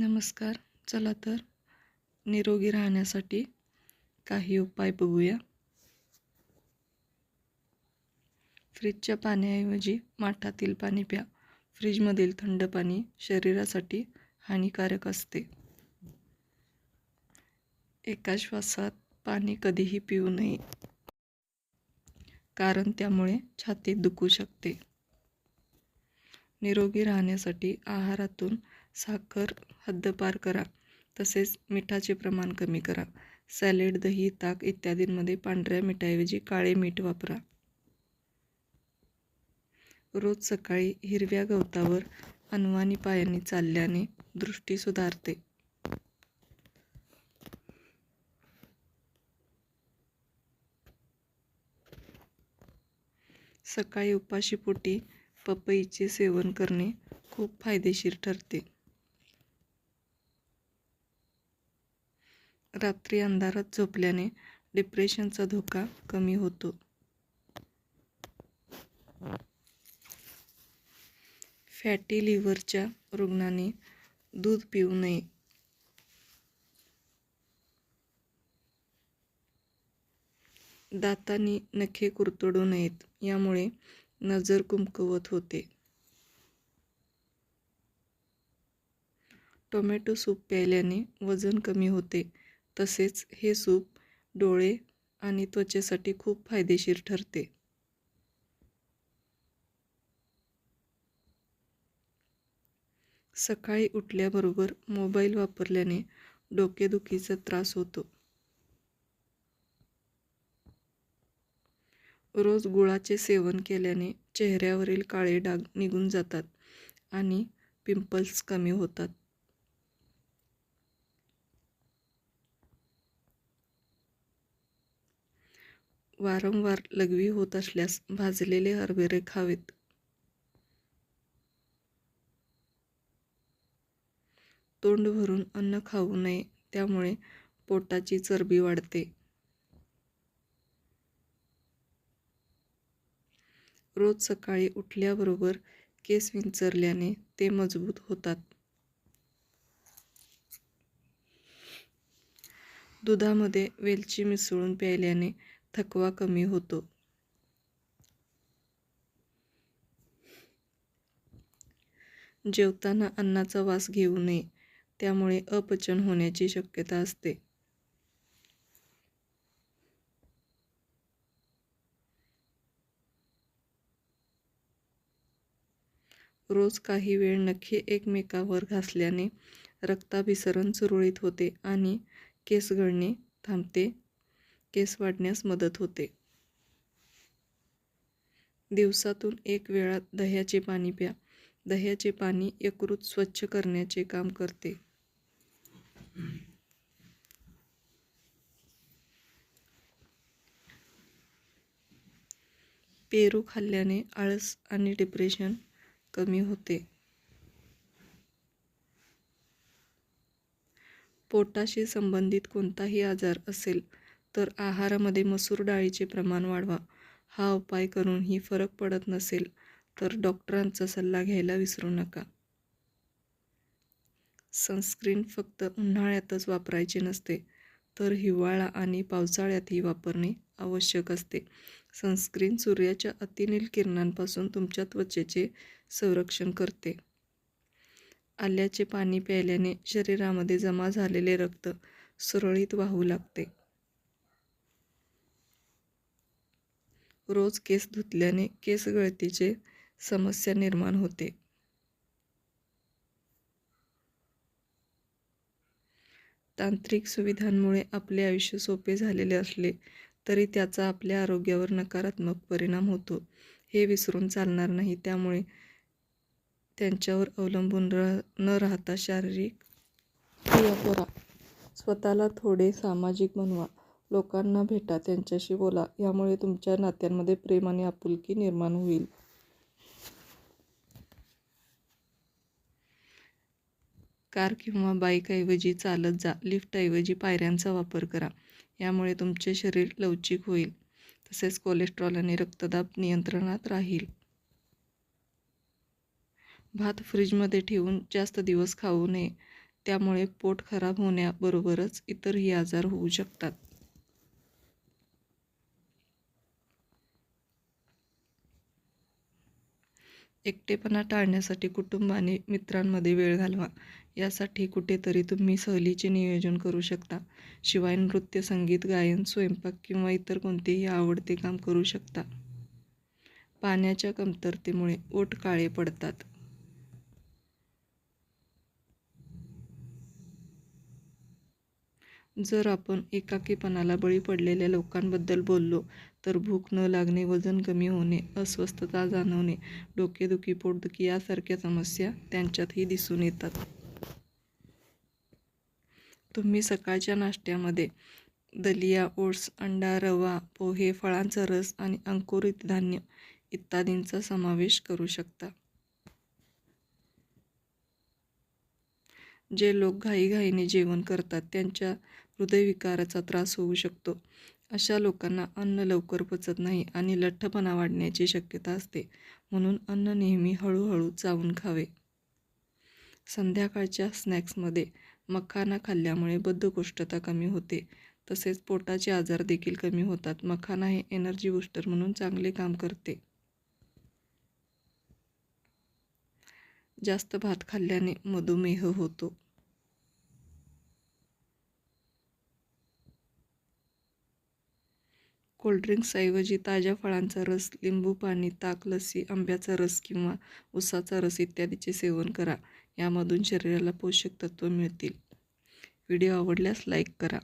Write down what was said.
नमस्कार. चला तर निरोगी राहण्यासाठी काही उपाय बघूया. फ्रीजच्या पाण्याऐवजी माठातील पाणी प्या. फ्रीजमधील थंड पाणी शरीरासाठी हानिकारक असते. एका श्वासात पाणी कधीही पिऊ नये कारण त्यामुळे छातीत दुखू शकते. निरोगी राहण्यासाठी आहारातून साखर हद्दपार करा. तसेच मिठाचे प्रमाण कमी करा. सॅलेड दही ताक इत्यादींमध्ये पांढऱ्या मिठाऐवजी काळे मीठ वापरा. रोज सकाळी हिरव्या गवतावर अनवाणी पायांनी चालल्याने दृष्टी सुधारते. सकाळी उपाशीपोटी पपईचे सेवन करणे खूप फायदेशीर ठरते. रात्री अंधारात झोपल्याने डिप्रेशनचा धोका कमी होतो. फॅटी लिव्हरच्या रुग्णाने दूध पिऊ नये. दातांनी नखे कुरतडू नयेत यामुळे नजर कुमकुवत होते. टोमॅटो सूप प्यायल्याने वजन कमी होते. तसेच हे सूप डोळे आणि त्वचेसाठी खूप फायदेशीर ठरते. सकाळी उठल्याबरोबर मोबाईल वापरल्याने डोकेदुखीचा त्रास होतो. रोज गुळाचे सेवन केल्याने चेहऱ्यावरील काळे डाग निघून जातात आणि पिंपल्स कमी होतात. वारंवार लघवी होत असल्यास भाजलेले हरभरे खावेत. तोंड भरून अन्न खाऊ नये त्यामुळे पोटाची चरबी वाढते. रोज सकाळी उठल्याबरोबर केस विंचरल्याने ते मजबूत होतात. दुधामध्ये वेलची मिसळून प्यायल्याने थकवा कमी होतो. जेवताना अन्नाचा वास घेऊ नये त्यामुळे अपचन होण्याची शक्यता असते. रोज काही वेळ नखे एकमेकावर घासल्याने रक्ताभिसरण सुरळीत होते आणि केस गळणे थांबते. केस वाढण्यास मदत होते. दिवसातून एक वेळा दह्याचे पाणी प्या. दह्याचे पाणी यकृत स्वच्छ करण्याचे काम करते. पेरू खाल्ल्याने आळस आणि डिप्रेशन कमी होते. पोटाशी संबंधित कोणताही आजार असेल तर आहारामध्ये मसूर डाळीचे प्रमाण वाढवा. हा उपाय करूनही फरक पडत नसेल तर डॉक्टरांचा सल्ला घ्यायला विसरू नका. सनस्क्रीन फक्त उन्हाळ्यातच वापरायचे नसते तर हिवाळा आणि पावसाळ्यातही वापरणे आवश्यक असते. सनस्क्रीन सूर्याच्या अतिनील किरणांपासून तुमच्या त्वचेचे संरक्षण करते. आल्याचे पाणी प्यायल्याने शरीरामध्ये जमा झालेले रक्त सुरळीत वाहू लागते. रोज केस धुतल्याने केस गळतीचे समस्या निर्माण होते. तांत्रिक सुविधांमुळे आपले आयुष्य सोपे झालेले असले तरी त्याचा आपल्या आरोग्यावर नकारात्मक परिणाम होतो. हे विसरून चालणार नाही. त्यामुळे त्यांच्यावर अवलंबून रा न राहता शारीरिक क्रिया करा स्वतःला थोडे सामाजिक बनवा. लोकांना भेटा त्यांच्याशी बोला. यामुळे तुमच्या नात्यांमध्ये प्रेम आणि आपुलकी निर्माण होईल. कार किंवा बाईकऐवजी चालत जा. लिफ्टऐवजी पायऱ्यांचा वापर करा. यामुळे तुमचे शरीर लवचिक होईल. तसेच कोलेस्ट्रॉल आणि रक्तदाब नियंत्रणात राहील. भात फ्रीजमध्ये ठेवून जास्त दिवस खाऊ नये. त्यामुळे पोट खराब होण्याबरोबरच इतरही आजार होऊ शकतात. एकटेपणा टाळण्यासाठी कुटुंब आणि मित्रांमध्ये वेळ घालवा. यासाठी कुठेतरी तुम्ही सहलीचे नियोजन करू शकता. शिवाय नृत्य संगीत गायन स्वयंपाक किंवा इतर कोणतेही आवडते काम करू शकता. पाण्याच्या कमतरतेमुळे ओठ काळे पडतात. जर आपण एकाकीपणाला बळी पडलेल्या लोकांबद्दल बोललो तर भूक न लागणे वजन कमी होणे अस्वस्थता जाणवणे डोकेदुखी पोटदुखी यासारख्या समस्या त्यांच्यातही दिसून येतात. तुम्ही सकाळच्या नाश्त्यामध्ये दलिया ओट्स अंडा रवा पोहे फळांचा रस आणि अंकुरित धान्य इत्यादींचा समावेश करू शकता. जे लोक घाईघाईने जेवण करतात त्यांच्या हृदयविकाराचा त्रास होऊ शकतो. अशा लोकांना अन्न लवकर पचत नाही आणि लठ्ठपणा वाढण्याची शक्यता असते. म्हणून अन्न नेहमी हळूहळू चावून खावे. संध्याकाळच्या स्नॅक्समध्ये मखाना खाल्ल्यामुळे बद्धकोष्ठता कमी होते. तसेच पोटाचे आजार देखील कमी होतात. मखाना हे एनर्जी बूस्टर म्हणून चांगले काम करते. जास्त भात खाल्ल्याने मधुमेह होतो. कोल्ड्रिंक्सऐवजी ताज्या फळांचा रस लिंबू पाणी ताक लस्सी आंब्याचा रस किंवा उसाचा रस इत्यादीचे सेवन करा. यामधून शरीराला पोषक तत्व मिळतील. व्हिडिओ आवडल्यास लाईक करा.